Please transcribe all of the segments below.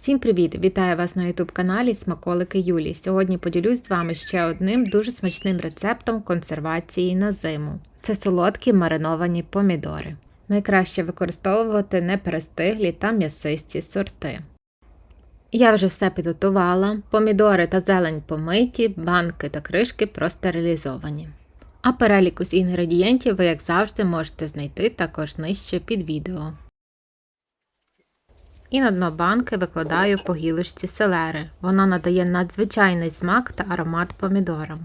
Всім привіт! Вітаю вас на youtube каналі Смаколики Юлі. Сьогодні поділюсь з вами ще одним дуже смачним рецептом консервації на зиму. Це солодкі мариновані помідори. Найкраще використовувати неперестиглі та м'ясисті сорти. Я вже все підготувала, помідори та зелень помиті, банки та кришки простерилізовані. А перелік усіх інгредієнтів ви, як завжди, можете знайти також нижче під відео. І на дно банки викладаю по гілочці селери. Вона надає надзвичайний смак та аромат помідорам.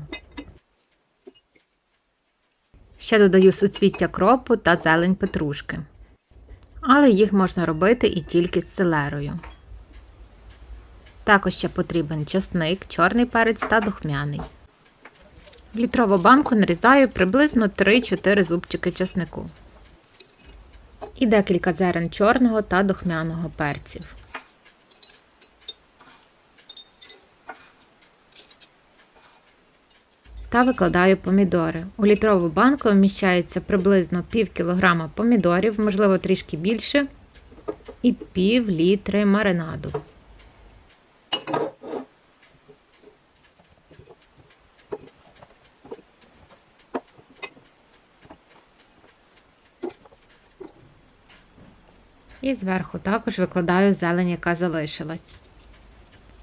Ще додаю суцвіття кропу та зелень петрушки. Але їх можна робити і тільки з селерою. Також ще потрібен часник, чорний перець та духмяний. В літрову банку нарізаю приблизно 3-4 зубчики часнику і декілька зерен чорного та духмяного перців. Та викладаю помідори. У літрову банку вміщається приблизно пів кілограма помідорів, можливо трішки більше, і пів літри маринаду. І зверху також викладаю зелень, яка залишилась.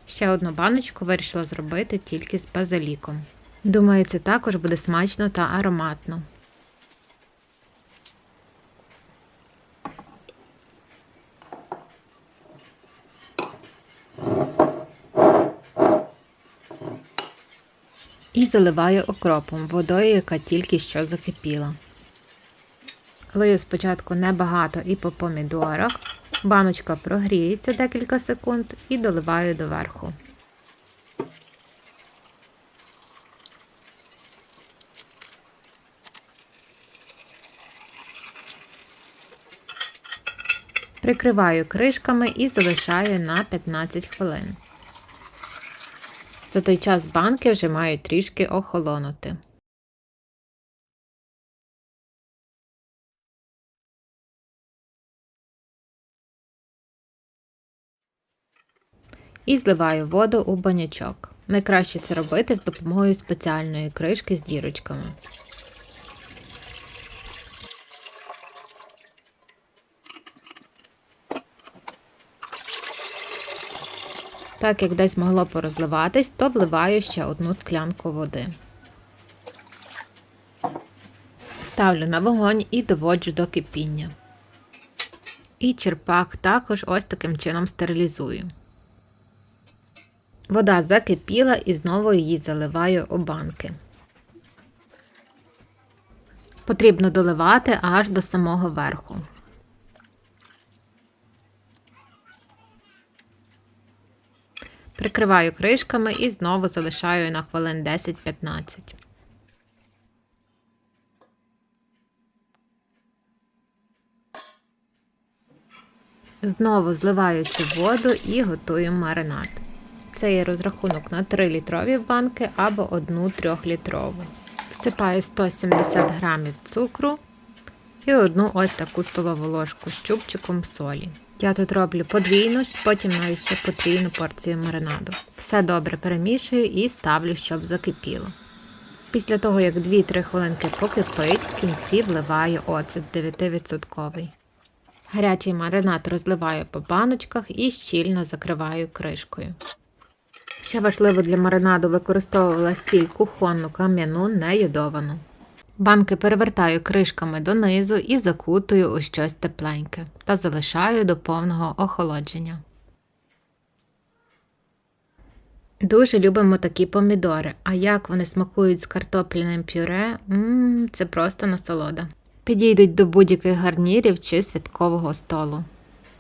Ще одну баночку вирішила зробити тільки з базиліком. Думаю, це також буде смачно та ароматно. І заливаю окропом водою, яка тільки що закипіла. Лию спочатку небагато і по помідорах. Баночка прогріється декілька секунд і доливаю доверху. Прикриваю кришками і залишаю на 15 хвилин. За той час банки вже мають трішки охолонути. І зливаю воду у банячок. Найкраще це робити з допомогою спеціальної кришки з дірочками. Так як десь могло порозливатись, то вливаю ще одну склянку води. Ставлю на вогонь і доводжу до кипіння. І черпак також ось таким чином стерилізую. Вода закипіла і знову її заливаю у банки. Потрібно доливати аж до самого верху. Прикриваю кришками і знову залишаю на хвилин 10-15. Знову зливаю цю воду і готую маринад. Це є розрахунок на 3 літрові банки або 1 3-літрову. Всипаю 170 грамів цукру і одну ось таку столову ложку з чубчиком солі. Я тут роблю подвійну, потім навіть ще потрійну порцію маринаду. Все добре перемішую і ставлю, щоб закипіло. Після того, як 2-3 хвилинки покипить, в кінці вливаю оцет 9%. Гарячий маринад розливаю по баночках і щільно закриваю кришкою. Ще важливо для маринаду використовувала сіль кухонну кам'яну не йодовану. Банки перевертаю кришками донизу і закутую у щось тепленьке та залишаю до повного охолодження. Дуже любимо такі помідори, а як вони смакують з картопляним пюре, Ммм, це просто насолода. Підійдуть до будь-яких гарнірів чи святкового столу.